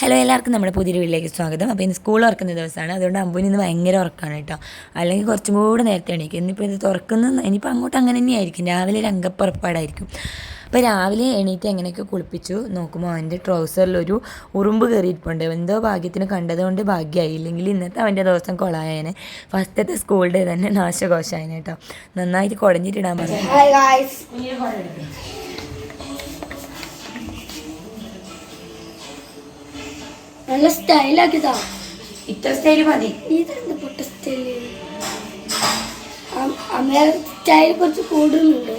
Hello എല്ലാവർക്കും നമ്മുടെ പുതിയൊരു വീട്ടിലേക്ക് സ്വാഗതം. അപ്പോൾ ഇന്ന് സ്കൂൾ തുറക്കുന്ന ദിവസമാണ്. അതുകൊണ്ട് അമ്പൂന് ഇന്ന് ഭയങ്കര ഉറക്കമാണ് കേട്ടോ. അല്ലെങ്കിൽ കുറച്ചും കൂടെ നേരത്തെ എണീക്കും. ഇന്നിപ്പോൾ ഇത് തുറക്കുന്ന ഇനിയിപ്പോൾ അങ്ങോട്ട് അങ്ങനെ തന്നെയായിരിക്കും രാവിലെ ഒരു അംഗപ്പുറപ്പാടായിരിക്കും അപ്പോൾ രാവിലെ എണീറ്റ് എങ്ങനെയൊക്കെ കുളിപ്പിച്ചു? നോക്കുമ്പോൾ അവന്റെ ട്രൗസറിലൊരു ഉറുമ്പ് കയറിയിട്ടുണ്ട്. എന്തോ ഭാഗ്യത്തിന് കണ്ടതുകൊണ്ട് ഭാഗ്യമായി. ഇല്ലെങ്കിൽ ഇന്നത്തെ അവന്റെ ദിവസം കൊളായേനെ. ഫസ്റ്റത്തെ സ്കൂൾ ഡേ തന്നെ നാശകോശായനെ കേട്ടോ. നന്നായിട്ട് കുടഞ്ഞിട്ടിടാൻ പറഞ്ഞു. Hi സ്റ്റൈലാക്കി നല്ല സ്റ്റൈലാക്കിയതാ ഇത്ര സ്റ്റൈൽ മതി. ഇതെന്ത് പൊട്ട സ്റ്റൈൽ അമ്മ സ്റ്റൈൽ കുറച്ച് കൂടുന്നുണ്ട്.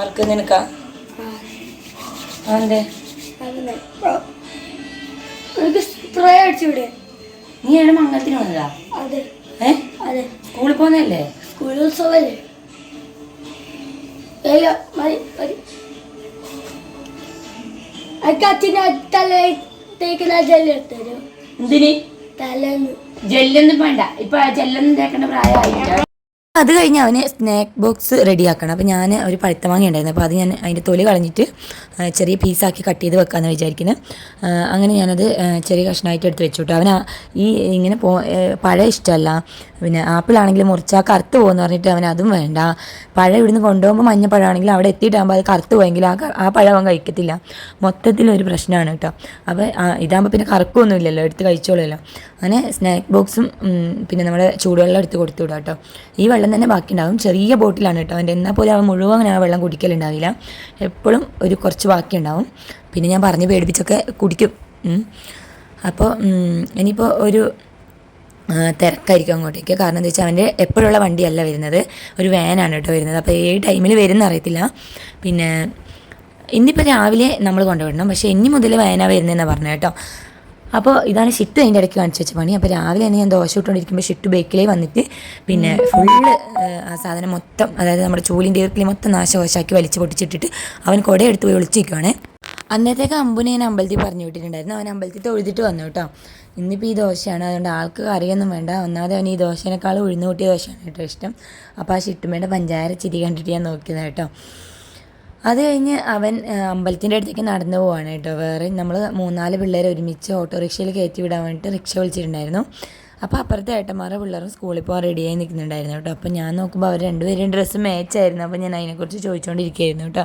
ആർക്ക് നിനക്കാ? അതെ എനിക്ക് സ്പ്രേ അടിച്ചുവിടെ മംഗലത്തിന് വന്നതാ? അതെ. ഏ? അതെ. സ്കൂളിൽ പോന്നല്ലേ സ്കൂൾ ഉത്സവല്ലേ? മതി മതി. അച്ഛനെ തല തേക്കുന്ന ജെല്ല് എടുത്തരും. എന്തിന്? തലേന്ന്. ജെല്ലൊന്നും വേണ്ട. ഇപ്പൊ ജെല്ലൊന്നും തേക്കേണ്ട പ്രായമായില്ല? അത് കഴിഞ്ഞ് അവന് സ്നാക്ക് ബോക്സ് റെഡിയാക്കണം അപ്പോൾ ഞാൻ ഒരു പഴുത്ത മാങ്ങ ഉണ്ടായിരുന്നു. അപ്പോൾ അത് ഞാൻ അതിന്റെ തൊലി കളഞ്ഞിട്ട് ചെറിയ പീസാക്കി കട്ട് ചെയ്ത് വെക്കാമെന്ന് വിചാരിക്കുന്നത് അങ്ങനെ ഞാനത് ചെറിയ കഷ്ണമായിട്ട് എടുത്ത് വെച്ചു കേട്ടോ അവന് ഈ ഇങ്ങനെ പോ പഴം ഇഷ്ടമല്ല പിന്നെ ആപ്പിൾ ആണെങ്കിൽ മുറിച്ചാൽ കറുത്ത് പോകുമെന്ന് പറഞ്ഞിട്ട് അവൻ അതും വേണ്ട. പഴം ഇവിടുന്ന് കൊണ്ടുപോകുമ്പോൾ മഞ്ഞ പഴമാണെങ്കിൽ അവിടെ എത്തിയിട്ടാകുമ്പോൾ അത് കറുത്ത് പോയെങ്കിൽ ആ ആ പഴം അവൻ കഴിക്കത്തില്ല. മൊത്തത്തിലൊരു പ്രശ്നമാണ് കേട്ടോ അപ്പോൾ ഇതാകുമ്പോൾ പിന്നെ കറക്കൊന്നുമില്ലല്ലോ. എടുത്ത് കഴിച്ചോളുമല്ലോ. അങ്ങനെ സ്നാക്ക് ബോക്സും പിന്നെ നമ്മുടെ ചൂടുവെള്ളം എടുത്ത് കൊടുത്തു വിടാം കേട്ടോ. ഈ വെള്ളം തന്നെ ബാക്കി ഉണ്ടാവും ചെറിയ ബോട്ടിലാണ് കേട്ടോ. അവന്റെ എന്നാൽ പോലും അവൻ മുഴുവൻ അങ്ങനെ ആ വെള്ളം കുടിക്കലുണ്ടാവില്ല. എപ്പോഴും ഒരു കുറച്ച് ബാക്കി ഉണ്ടാവും പിന്നെ ഞാൻ പറഞ്ഞ് പേടിപ്പിച്ചൊക്കെ കുടിക്കും. അപ്പോൾ ഇനിയിപ്പോൾ ഒരു തിരക്കായിരിക്കും അങ്ങോട്ടേക്ക്. കാരണം എന്താ വെച്ചാൽ അവന്റെ എപ്പോഴുള്ള വണ്ടിയല്ല വരുന്നത്. ഒരു വാനാണ് കേട്ടോ വരുന്നത്. അപ്പോൾ ഏത് ടൈമിൽ വരുന്ന അറിയത്തില്ല. പിന്നെ ഇന്നിപ്പോൾ രാവിലെ നമ്മൾ കൊണ്ടുവിടണം. പക്ഷേ ഇനി മുതൽ വാനാണ് വരുന്നതെന്നാണ് പറഞ്ഞത് കേട്ടോ. അപ്പോൾ ഇതാണ് ഷിറ്റ് അതിന്റെ ഇടയ്ക്ക് കാണിച്ചു വെച്ച പണി. അപ്പോൾ രാവിലെ തന്നെ ഞാൻ ദോശ ഇട്ടുകൊണ്ടിരിക്കുമ്പോൾ ഷിറ്റ് ബേക്കിലേ വന്നിട്ട് പിന്നെ ഫുള്ള് ആ സാധനം മൊത്തം അതായത് നമ്മുടെ ചൂലിന്റെ ഈർക്കിലി മൊത്തം നാശകോശാക്കി വലിച്ചു പൊട്ടിച്ചിട്ടിട്ട് അവൻ കുടയെടുത്ത് പോയി ഒളിച്ചിരിക്കുവാണേ. അന്നത്തേക്ക് അമ്പുനെ ഞാൻ അമ്പലത്തിൽ പറഞ്ഞു വിട്ടിട്ടുണ്ടായിരുന്നു. അവൻ അമ്പലത്തിൽ തൊഴുതിട്ട് വന്നു കേട്ടോ. ഇന്നിപ്പോൾ ഈ ദോശയാണ്. അതുകൊണ്ട് ആൾക്ക് കറിയൊന്നും വേണ്ട. ഒന്നാമത് അവൻ ഈ ദോശേനേക്കാൾ ഉഴുന്നുകൂട്ടിയ ദോശയാണ് കേട്ടോ ഇഷ്ടം. അപ്പോൾ ആ ഷിട്ടുമേന്റെ പഞ്ചാര ചിരി കണ്ടിട്ട് ഞാൻ നോക്കിയതാണ് കേട്ടോ. അത് കഴിഞ്ഞ് അവൻ അമ്പലത്തിന്റെ അടുത്തേക്ക് നടന്നു പോവാണ് കേട്ടോ. വേറെ നമ്മൾ മൂന്നാൽ പിള്ളേരെ ഒരുമിച്ച് ഓട്ടോറിക്ഷയിൽ കയറ്റി വിടാൻ വേണ്ടിയിട്ട് റിക്ഷ വിളിച്ചിട്ടുണ്ടായിരുന്നു. അപ്പോൾ അപ്പുറത്തെ ഏട്ടന്മാരുടെ പിള്ളേരും സ്കൂളിൽ പോകാൻ റെഡിയായി നിൽക്കുന്നുണ്ടായിരുന്നു കേട്ടോ. അപ്പോൾ ഞാൻ നോക്കുമ്പോൾ അവർ രണ്ടുപേരും ഡ്രസ്സ് മാച്ചായിരുന്നു അപ്പോൾ ഞാൻ അതിനെക്കുറിച്ച് ചോദിച്ചുകൊണ്ടിരിക്കുകയായിരുന്നു കേട്ടോ.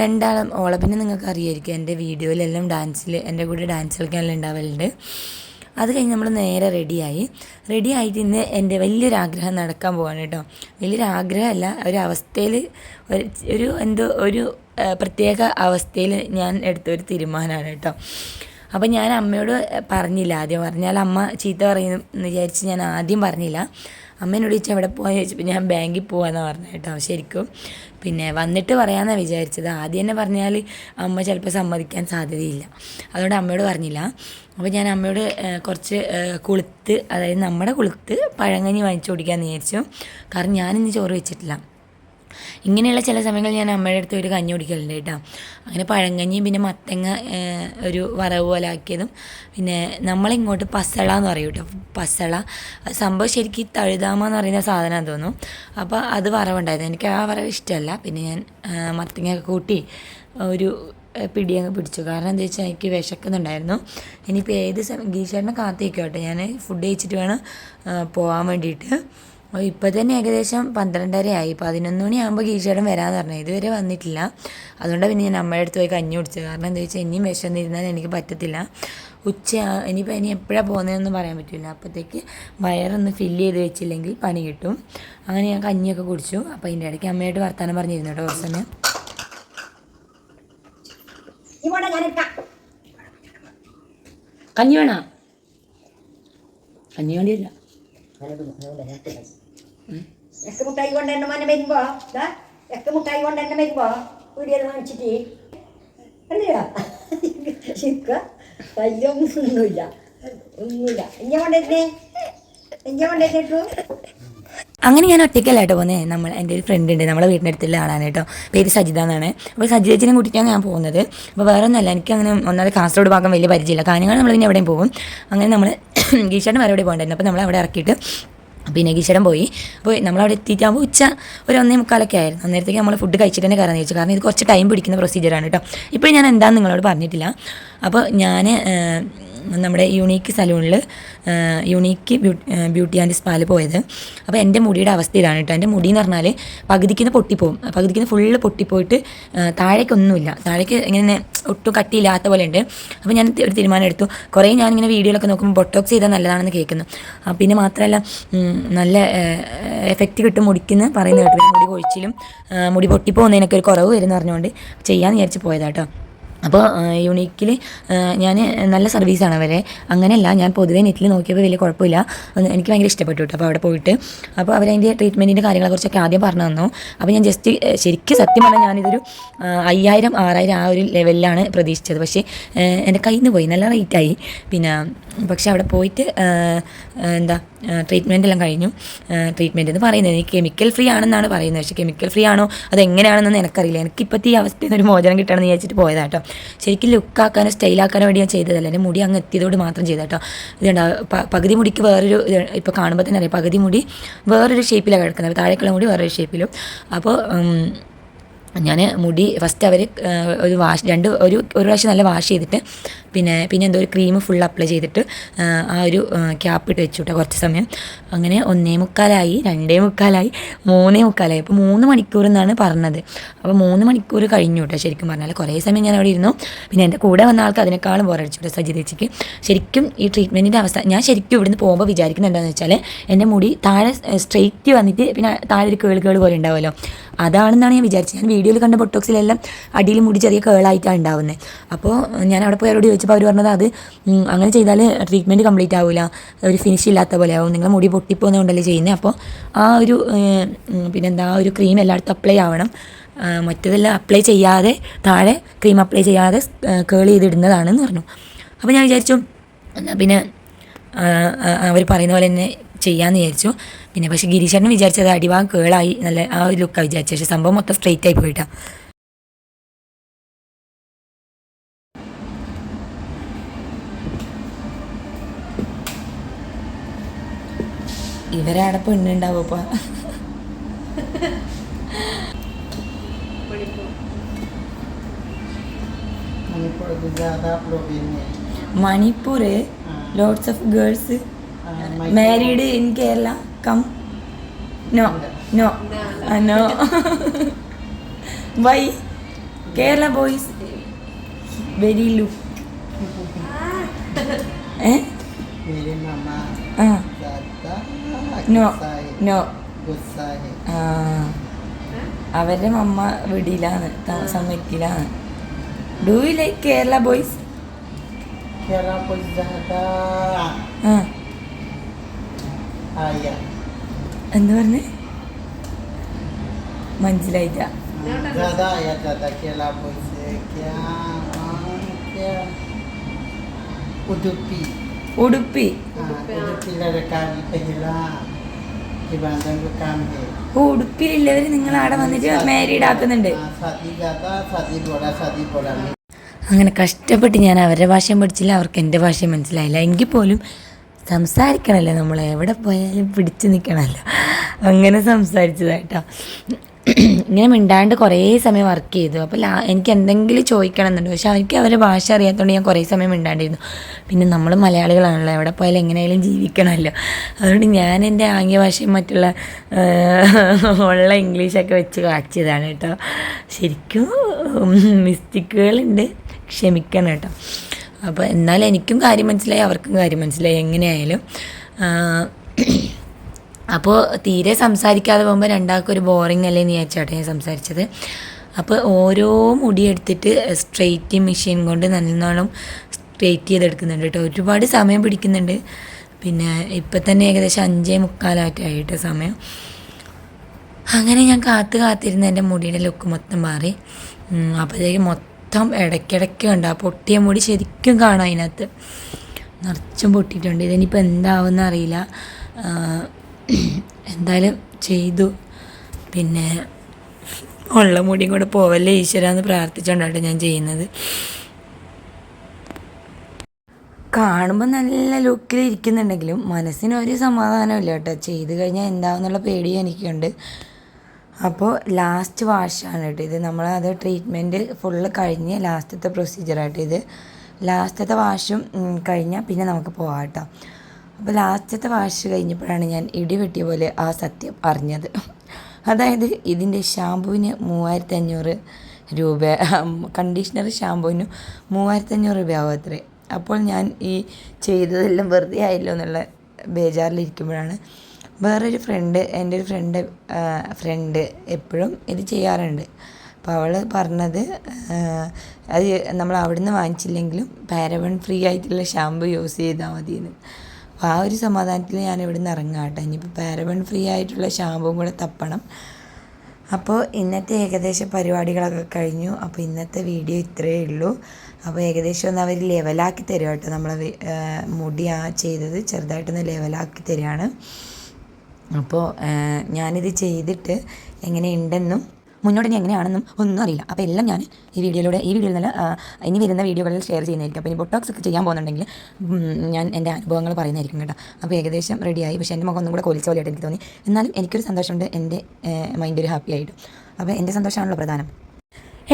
രണ്ടാളും ഓളെ പിന്നെ നിങ്ങൾക്ക് അറിയായിരിക്കും എന്റെ വീഡിയോയിലെല്ലാം ഡാൻസിൽ എന്റെ കൂടെ ഡാൻസ് കളിക്കാനെല്ലാം ഉണ്ടാവലുണ്ട്. അത് കഴിഞ്ഞ് നമ്മൾ നേരെ റെഡിയായി. റെഡി ആയിട്ട് ഇന്ന് എന്റെ വലിയൊരു ആഗ്രഹം നടക്കാൻ പോവാണ് കേട്ടോ. വലിയൊരു ആഗ്രഹമല്ല ഒരു അവസ്ഥയിൽ ഒരു ഒരു എന്തോ ഒരു പ്രത്യേക അവസ്ഥയിൽ ഞാൻ എടുത്തൊരു തീരുമാനമാണ് കേട്ടോ. അപ്പം ഞാൻ അമ്മയോട് പറഞ്ഞില്ല ആദ്യം പറഞ്ഞാൽ അമ്മ ചീത്ത പറയുന്നു എന്ന് വിചാരിച്ച് ഞാൻ ആദ്യം പറഞ്ഞില്ല. അമ്മേനോട് ചോദിച്ചാൽ എവിടെ പോകാൻ ചോദിച്ചപ്പോൾ ഞാൻ ബാങ്കിൽ പോകാമെന്നാണ് പറഞ്ഞത് കേട്ടോ. ശരിക്കും. പിന്നെ വന്നിട്ട് പറയാമെന്നാണ് വിചാരിച്ചത്. ആദ്യം തന്നെ പറഞ്ഞാൽ അമ്മ ചിലപ്പോൾ സമ്മതിക്കാൻ സാധ്യതയില്ല. അതുകൊണ്ട് അമ്മയോട് പറഞ്ഞില്ല. അപ്പോൾ ഞാൻ അമ്മയോട് കുറച്ച് കുളുത്ത് അതായത് നമ്മുടെ കുളുത്ത് പഴങ്കഞ്ഞി വാങ്ങിച്ചു കൊടുക്കാമെന്ന് വിചാരിച്ചു. കാരണം ഞാനിന്ന് ചോറ് വെച്ചിട്ടില്ല. ഇങ്ങനെയുള്ള ചില സമയങ്ങളിൽ ഞാൻ അമ്മയുടെ അടുത്ത് ഒരു കഞ്ഞി കുടിക്കലുണ്ട് കേട്ടോ. അങ്ങനെ പഴങ്കഞ്ഞിയും പിന്നെ മത്തങ്ങ ഒരു വറവ് പോലെ ആക്കിയതും. പിന്നെ നമ്മളിങ്ങോട്ട് പസള എന്ന് പറയും കേട്ടോ. പസള. സംഭവം ശരിക്കും തഴുതാമ എന്ന് പറയുന്ന സാധനം തോന്നുന്നു. അപ്പോൾ അത് വറവുണ്ടായിരുന്നു. എനിക്ക് ആ വറവ് ഇഷ്ടമല്ല. പിന്നെ ഞാൻ മത്തങ്ങയൊക്കെ കൂട്ടി ഒരു പിടി അങ്ങ് പിടിച്ചു. കാരണം എന്താ വെച്ചാൽ എനിക്ക് വിശക്കുന്നുണ്ടായിരുന്നു. ഇനിയിപ്പോൾ ഏത് സമയം ഗീശേട്ടനെ കാത്തിരിക്കോട്ടെ ഞാൻ ഫുഡ് കഴിച്ചിട്ട് വേണം പോകാൻ വേണ്ടിയിട്ട്. അപ്പോൾ ഇപ്പോൾ തന്നെ ഏകദേശം പന്ത്രണ്ടര ആയി പതിനൊന്ന് മണിയാകുമ്പോൾ ഗീഷേടം വരാമെന്ന് പറഞ്ഞു. ഇതുവരെ വന്നിട്ടില്ല. അതുകൊണ്ടാണ് പിന്നെ ഞാൻ അമ്മയുടെ അടുത്ത് പോയി കഞ്ഞി കുടിച്ചത്. കാരണം എന്താ വെച്ചാൽ ഇനിയും വിശന്നിരുന്നാൽ എനിക്ക് പറ്റത്തില്ല. ഉച്ച ഇനിയിപ്പോൾ ഇനി എപ്പോഴാണ് പോകുന്നതെന്നൊന്നും പറയാൻ പറ്റില്ല അപ്പോഴത്തേക്ക് വയറൊന്ന് ഫില്ല് ചെയ്ത് വെച്ചില്ലെങ്കിൽ പണി കിട്ടും. അങ്ങനെ ഞാൻ കഞ്ഞിയൊക്കെ കുടിച്ചു. അപ്പോൾ അതിന്റെ ഇടയ്ക്ക് അമ്മയായിട്ട് വർത്താനം പറഞ്ഞിരുന്നു കേട്ടോ കുറച്ച് സമയം കഞ്ഞി വേണോ? കഞ്ഞി വേണ്ടിയില്ല എക്ക മുട്ടായി കൊണ്ട് എന്നെ മനം വരുമ്പോ? ദാ എക്ക മുട്ടായി കൊണ്ട് എന്നെ വരുമ്പോ വീടിയത് വാങ്ങിച്ചിട്ട് അല്ലയോ? ശിക്ക കയ്യൊന്നുമില്ല ഒന്നുമില്ല. ഇഞ്ഞ കൊണ്ടിരുന്നേ എന്നെ അങ്ങനെ ഞാൻ ഒറ്റയ്ക്കല്ല കേട്ടോ നമ്മൾ എന്റെ ഒരു ഫ്രണ്ട് ഉണ്ട്. നമ്മളെ വീടിന്റെ അടുത്തുള്ള ആളാണ് കേട്ടോ. പേര് സജിത എന്നാണ്. അപ്പോൾ സജിതച്ചിനെ കൂട്ടിയിട്ടാണ് ഞാൻ പോകുന്നത്. അപ്പോൾ വേറെ ഒന്നുമല്ല. എനിക്ക് അങ്ങനെ ഒന്നാമത് കാസർഗോഡ് ഭാഗം വലിയ പരിചയമില്ല. കാര്യങ്ങൾ നമ്മൾ പിന്നെ എവിടെയും പോകും. അങ്ങനെ നമ്മൾ ഗീഷാട്ട് വേറെ എവിടെ പോകണ്ടായിരുന്നു. അപ്പോൾ നമ്മൾ അവിടെ ഇറക്കിയിട്ട് പിന്നെ ഗീശ്വരം പോയി. അപ്പോൾ നമ്മളവിടെ എത്തിയിട്ടാകുമ്പോൾ ഉച്ച ഒരു ഒന്നേ മുക്കാലൊക്കെ ആയിരുന്നു. അന്നേരത്തേക്ക് നമ്മൾ ഫുഡ് കഴിച്ചിട്ട് തന്നെ കയറാന്ന് ചോദിച്ചു കാരണം ഇത് കുറച്ച് ടൈം പിടിക്കുന്ന പ്രൊസീജിയറാണ് കേട്ടോ ഇപ്പോൾ ഞാൻ എന്താണെന്ന് നിങ്ങളോട് പറഞ്ഞിട്ടില്ല. അപ്പോൾ ഞാൻ നമ്മുടെ യുണീക്ക് സലൂണിൽ യുണീക്ക് ബ്യൂട്ടി ആൻഡ് സ്പാൽ പോയത്. അപ്പോൾ എന്റെ മുടിയുടെ അവസ്ഥ ഇതാണ് കേട്ടോ. എന്റെ മുടി എന്ന് പറഞ്ഞാൽ പകുതിക്കുന്ന പൊട്ടിപ്പോവും. പകുതിക്കുന്ന ഫുള്ള് പൊട്ടിപ്പോയിട്ട് താഴേക്കൊന്നുമില്ല. താഴേക്ക് ഇങ്ങനെ ഒട്ടും കട്ടിയില്ലാത്ത പോലെ ഉണ്ട് അപ്പോൾ ഞാൻ ഒരു തീരുമാനം എടുത്തു. കുറേ ഞാനിങ്ങനെ വീഡിയോയിലൊക്കെ നോക്കുമ്പോൾ ബൊട്ടോക്സ് ചെയ്താൽ നല്ലതാണെന്ന് കേൾക്കുന്നു. പിന്നെ മാത്രമല്ല നല്ല എഫക്റ്റ് കിട്ടും മുടിക്കുന്ന പറയുന്ന കേട്ടു മുടി കൊഴിച്ചിലും മുടി പൊട്ടിപ്പോകുന്നതിനൊക്കെ ഒരു കുറവ് വരുമെന്ന് പറഞ്ഞുകൊണ്ട് ചെയ്യാമെന്ന് വിചാരിച്ച് പോയതാട്ടോ അപ്പോൾ യുണീക്കിൽ ഞാൻ നല്ല സർവീസാണ് അവരെ. അങ്ങനെയല്ല ഞാൻ പൊതുവേ നെറ്റിൽ നോക്കിയപ്പോൾ വലിയ കുഴപ്പമില്ല. എനിക്ക് ഭയങ്കര ഇഷ്ടപ്പെട്ടു കേട്ടോ അപ്പോൾ അവിടെ പോയിട്ട്. അപ്പോൾ അവരതിന്റെ ട്രീറ്റ്മെന്റിന്റെ കാര്യങ്ങളെക്കുറിച്ചൊക്കെ ആദ്യം പറഞ്ഞു തന്നു. അപ്പോൾ ഞാൻ ജസ്റ്റ് ശരിക്കും സത്യം പറഞ്ഞാൽ ഞാനിതൊരു അയ്യായിരം ആറായിരം ആ ഒരു ലെവലിലാണ് പ്രതീക്ഷിച്ചത്. പക്ഷേ എന്റെ കയ്യിൽ നിന്ന് പോയി നല്ല റേറ്റായി പിന്നെ പക്ഷേ അവിടെ പോയിട്ട് എന്താ ട്രീറ്റ്മെന്റ് എല്ലാം കഴിഞ്ഞു. ട്രീറ്റ്മെന്റ് എന്ന് പറയുന്നത് എനിക്ക് കെമിക്കൽ ഫ്രീ ആണെന്നാണ് പറയുന്നത്. പക്ഷേ കെമിക്കൽ ഫ്രീ ആണോ അത് എങ്ങനെയാണെന്നൊന്നും എനിക്കറിയില്ല. എനിക്കിപ്പോഴത്തെ ഈ അവസ്ഥയിൽ നിന്ന് ഒരു മോചനം കിട്ടണമെന്ന് വിചാരിച്ചിട്ട് പോയതാട്ടോ ശരിക്കും ലുക്കാക്കാനോ സ്റ്റൈലാക്കാനോ വേണ്ടി ഞാൻ ചെയ്തതല്ല. എന്റെ മുടി അങ്ങ് എത്തിയതോട് മാത്രം ചെയ്ത കേട്ടോ ഇതുണ്ട്? പകുതി മുടിക്ക് വേറൊരു ഇപ്പോൾ കാണുമ്പോൾ തന്നെ അറിയാം. പകുതി മുടി വേറൊരു ഷേപ്പിലാണ് കിടക്കുന്നത്. താഴേക്കുള്ള മുടി വേറൊരു ഷേപ്പിലും അപ്പോൾ ഞാൻ മുടി ഫസ്റ്റ് അവർ ഒരു വാഷ് രണ്ട് ഒരു ഒരു പ്രാവശ്യം നല്ല വാഷ് ചെയ്തിട്ട് പിന്നെ പിന്നെ എന്തോ ഒരു ക്രീം ഫുൾ അപ്ലൈ ചെയ്തിട്ട് ആ, ഒരു ക്യാപ്പ് ഇട്ട് വെച്ചു കുറച്ച് സമയം. അങ്ങനെ ഒന്നേ മുക്കാലായി രണ്ടേ മുക്കാലായി മൂന്നേ മുക്കാലായി. അപ്പോൾ മൂന്ന് മണിക്കൂർ എന്നാണ് പറഞ്ഞത്. അപ്പോൾ മൂന്ന് മണിക്കൂർ കഴിഞ്ഞു കേട്ടോ ശരിക്കും പറഞ്ഞാൽ കുറേ സമയം ഞാൻ അവിടെ ഇരുന്നു. പിന്നെ എന്റെ കൂടെ വന്ന ആൾക്ക് അതിനേക്കാളും ബോറടിച്ചു കേട്ടോ സജിതേച്ചിക്ക്. ശരിക്കും ഈ ട്രീറ്റ്മെന്റിന്റെ അവസ്ഥ ഞാൻ ശരിക്കും ഇവിടുന്ന് പോകുമ്പോൾ വിചാരിക്കുന്നത് എന്താണെന്ന് വെച്ചാൽ എന്റെ മുടി താഴെ സ്ട്രെയിറ്റ് വന്നിട്ട് പിന്നെ താഴെ ഒരു കേൾ പോലെ ഉണ്ടാവുമല്ലോ. അതാണെന്നാണ് ഞാൻ വിചാരിച്ചത്. ഞാൻ വീഡിയോയിൽ കണ്ട ബൊട്ടോക്സിലെല്ലാം അടിയിൽ മുടി ചെറിയ കേളായിട്ടാണ് ഉണ്ടാവുന്നത് അപ്പോൾ ഞാൻ അവിടെ പോയി അവരോട് ചോദിച്ചപ്പോൾ അവർ പറഞ്ഞത് അത് അങ്ങനെ ചെയ്താൽ ട്രീറ്റ്മെന്റ് കംപ്ലീറ്റ് ആവില്ല ഒരു ഫിനിഷ് ഇല്ലാത്ത പോലെ ആവും. നിങ്ങൾ മുടി പൊട്ടിപ്പോകുന്നതുകൊണ്ടല്ലേ ചെയ്യുന്നത് അപ്പോൾ ആ ഒരു പിന്നെന്താ ആ ഒരു ക്രീം എല്ലായിടത്തും അപ്ലൈ ആവണം. മറ്റതെല്ലാം അപ്ലൈ ചെയ്യാതെ താഴെ ക്രീം അപ്ലൈ ചെയ്യാതെ കേൾ ചെയ്തിടുന്നതാണെന്ന് പറഞ്ഞു. അപ്പോൾ ഞാൻ വിചാരിച്ചു എന്നാൽ പിന്നെ അവർ പറയുന്ന പോലെ തന്നെ ചെയ്യാമെന്ന് വിചാരിച്ചു. പിന്നെ പക്ഷേ ഗിരീശേട്ടൻ വിചാരിച്ചത് അടിഭാഗം കേളായി നല്ല ആ ഒരു ലുക്കാണ് വിചാരിച്ചത്. പക്ഷേ സംഭവം മൊത്തം സ്ട്രെയിറ്റ് ആയി പോയിട്ടാണ് ഇവരാടെ പെണ്ണുണ്ടാവും ഇപ്പൊ? Manipur lots of girls married in Kerala come no no no why Kerala boys very ലു നോ നോ അവരുടെ മമ്മ വിടിയിലാണ് സമ്മതിക്കിലാണ്. Do you like Kerala boys Kerala boys ആ. എന്താ പറഞ്ഞേ? മനസ്സിലായിട്ട ഉടുപ്പി. ഉടുപ്പി. ഉടുപ്പിലുള്ളവര് നിങ്ങൾ അവിടെ വന്നിട്ട് മാരീഡ് ആക്കുന്നുണ്ട്. അങ്ങനെ കഷ്ടപ്പെട്ട് ഞാൻ അവരുടെ ഭാഷയും പഠിച്ചില്ല. അവർക്ക് എന്റെ ഭാഷയും മനസ്സിലായില്ല. എങ്കിൽ പോലും സംസാരിക്കണമല്ലോ നമ്മൾ എവിടെ പോയാലും പിടിച്ചു നിൽക്കണമല്ലോ അങ്ങനെ സംസാരിച്ചതായിട്ടോ. ഇങ്ങനെ മിണ്ടാണ്ട് കുറേ സമയം വർക്ക് ചെയ്തു. അപ്പോൾ എനിക്ക് എന്തെങ്കിലും ചോദിക്കണം എന്നുണ്ട് പക്ഷെ അവർക്ക് അവരുടെ ഭാഷ അറിയാത്തതുകൊണ്ട് ഞാൻ കുറേ സമയം മിണ്ടാണ്ടിരുന്നു. പിന്നെ നമ്മൾ മലയാളികളാണല്ലോ. എവിടെ പോയാലും എങ്ങനെയായാലും ജീവിക്കണമല്ലോ. അതുകൊണ്ട് ഞാൻ എന്റെ ആംഗ്യ ഭാഷയും മറ്റുള്ള ഉള്ള ഇംഗ്ലീഷൊക്കെ വെച്ച് കാച്ചിയതാണ് കേട്ടോ. ശരിക്കും മിസ്റ്റേക്കുകളുണ്ട്. ക്ഷമിക്കണം കേട്ടോ. അപ്പോൾ എന്നാൽ എനിക്കും കാര്യം മനസ്സിലായി അവർക്കും കാര്യം മനസ്സിലായി എങ്ങനെയായാലും. അപ്പോൾ തീരെ സംസാരിക്കാതെ പോകുമ്പോൾ രണ്ടാൾക്കും ഒരു ബോറിംഗ് അല്ലേ എന്ന് വിചാരിച്ചാട്ടെ ഞാൻ സംസാരിച്ചത്. അപ്പോൾ ഓരോ മുടി എടുത്തിട്ട് സ്ട്രെയിറ്റ് മെഷീൻ കൊണ്ട് നല്ലോണം സ്ട്രെയിറ്റ് ചെയ്തെടുക്കുന്നുണ്ട് കേട്ടോ. ഒരുപാട് സമയം പിടിക്കുന്നുണ്ട്. പിന്നെ ഇപ്പം തന്നെ ഏകദേശം അഞ്ചേ മുക്കാലായിട്ടായി കേട്ടോ സമയം. അങ്ങനെ ഞാൻ കാത്ത് കാത്തിരുന്ന് എന്റെ മുടിയുടെ ലുക്ക് മൊത്തം മാറി. അപ്പോഴത്തേക്ക് മൊത്തം ഇടയ്ക്കിടയ്ക്ക് ഉണ്ട് ആ പൊട്ടിയ മുടി ശരിക്കും കാണാം അതിനകത്ത്. നിറച്ചും പൊട്ടിയിട്ടുണ്ട്. ഇതിനിപ്പോൾ എന്താവുമെന്ന് അറിയില്ല. എന്തായാലും ചെയ്തു. പിന്നെ ഉള്ള മുടിയും കൂടെ പോവല്ലേ ഈശ്വര എന്ന് പ്രാർത്ഥിച്ചുകൊണ്ടാണ് ഞാൻ ചെയ്യുന്നത്. കാണുമ്പോൾ നല്ല ലുക്കിൽ ഇരിക്കുന്നുണ്ടെങ്കിലും മനസ്സിന് ഒരു സമാധാനമില്ല കേട്ടോ. ചെയ്ത് കഴിഞ്ഞാൽ എന്താവെന്നുള്ള പേടി എനിക്കുണ്ട്. അപ്പോൾ ലാസ്റ്റ് വാഷാണ് കേട്ടോ ഇത്. നമ്മളത് ട്രീറ്റ്മെന്റ് ഫുള്ള് കഴിഞ്ഞ് ലാസ്റ്റത്തെ പ്രൊസീജിയറായിട്ട് ഇത് ലാസ്റ്റത്തെ വാഷും കഴിഞ്ഞാൽ പിന്നെ നമുക്ക് പോകാം കേട്ടോ. അപ്പോൾ ലാസ്റ്റത്തെ വാഷ് കഴിഞ്ഞപ്പോഴാണ് ഞാൻ ഇടി വെട്ടിയ പോലെ ആ സത്യം അറിഞ്ഞത്. അതായത് ഇതിന്റെ ഷാമ്പുവിന് മൂവായിരത്തി അഞ്ഞൂറ് രൂപ കണ്ടീഷണർ ഷാമ്പുവിന് മൂവായിരത്തി അഞ്ഞൂറ് രൂപയാവും അത്രേ. അപ്പോൾ ഞാൻ ഈ ചെയ്തതെല്ലാം വെറുതെ ആയല്ലോ എന്നുള്ള ബേജാറിലിരിക്കുമ്പോഴാണ് വേറൊരു ഫ്രണ്ട് എന്റെ ഒരു ഫ്രണ്ട് ഫ്രണ്ട് എപ്പോഴും ഇത് ചെയ്യാറുണ്ട്. അപ്പോൾ അവൾ പറഞ്ഞത് അത് നമ്മൾ അവിടുന്ന് വാങ്ങിച്ചില്ലെങ്കിലും പാരവൺ ഫ്രീ ആയിട്ടുള്ള ഷാമ്പു യൂസ് ചെയ്താൽ മതിയെന്ന്. അപ്പോൾ ആ ഒരു സമാധാനത്തിൽ ഞാൻ ഇവിടുന്ന് ഇറങ്ങാം കേട്ടോ ഇനിയിപ്പോൾ പാരവൺ ഫ്രീ ആയിട്ടുള്ള ഷാമ്പും കൂടെ തപ്പണം. അപ്പോൾ ഇന്നത്തെ ഏകദേശം പരിപാടികളൊക്കെ കഴിഞ്ഞു. അപ്പോൾ ഇന്നത്തെ വീഡിയോ ഇത്രയേ ഉള്ളൂ. അപ്പോൾ ഏകദേശം ഒന്ന് അവർ ലെവലാക്കി തരും കേട്ടോ നമ്മളെ മുടി ആ ചെയ്തത് ചെറുതായിട്ടൊന്ന് ലെവലാക്കി തരികയാണ് അപ്പോൾ ഞാനിത് ചെയ്തിട്ട് എങ്ങനെയുണ്ടെന്നും മുന്നോട്ട് ഇനി എങ്ങനെയാണെന്നും ഒന്നും അറിയില്ല. അപ്പോൾ എല്ലാം ഞാൻ ഈ വീഡിയോയിലൂടെ ഈ വീഡിയോയിൽ നല്ല ഇനി വരുന്ന വീഡിയോകളിൽ ഷെയർ ചെയ്യുന്നതായിരിക്കും. അപ്പോൾ ഇനി ബൊട്ടോക്സ് ഒക്കെ ചെയ്യാൻ പോകുന്നുണ്ടെങ്കിൽ ഞാൻ എന്റെ അനുഭവങ്ങൾ പറയുന്നതായിരിക്കും കേട്ടോ. അപ്പോൾ ഏകദേശം റെഡിയായി പക്ഷേ എന്റെ മുഖം ഒന്നും കൂടെ കൊലിച്ച പോലെയായിട്ട് എനിക്ക് തോന്നി. എന്നാലും എനിക്കൊരു സന്തോഷമുണ്ട്. എന്റെ മൈൻഡ് ഒരു ഹാപ്പി ആയിട്ടും. അപ്പോൾ എന്റെ സന്തോഷമാണല്ലോ പ്രധാനം.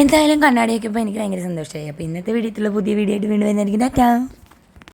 എന്തായാലും കണ്ണാടിയൊക്കെ ഇപ്പോൾ എനിക്ക് ഭയങ്കര സന്തോഷമായി. അപ്പോൾ ഇന്നത്തെ വീഡിയോത്തിലുള്ള പുതിയ വീഡിയോ ആയിട്ട് വീണ്ടും വരുന്നതായിരിക്കും. ടാറ്റാ.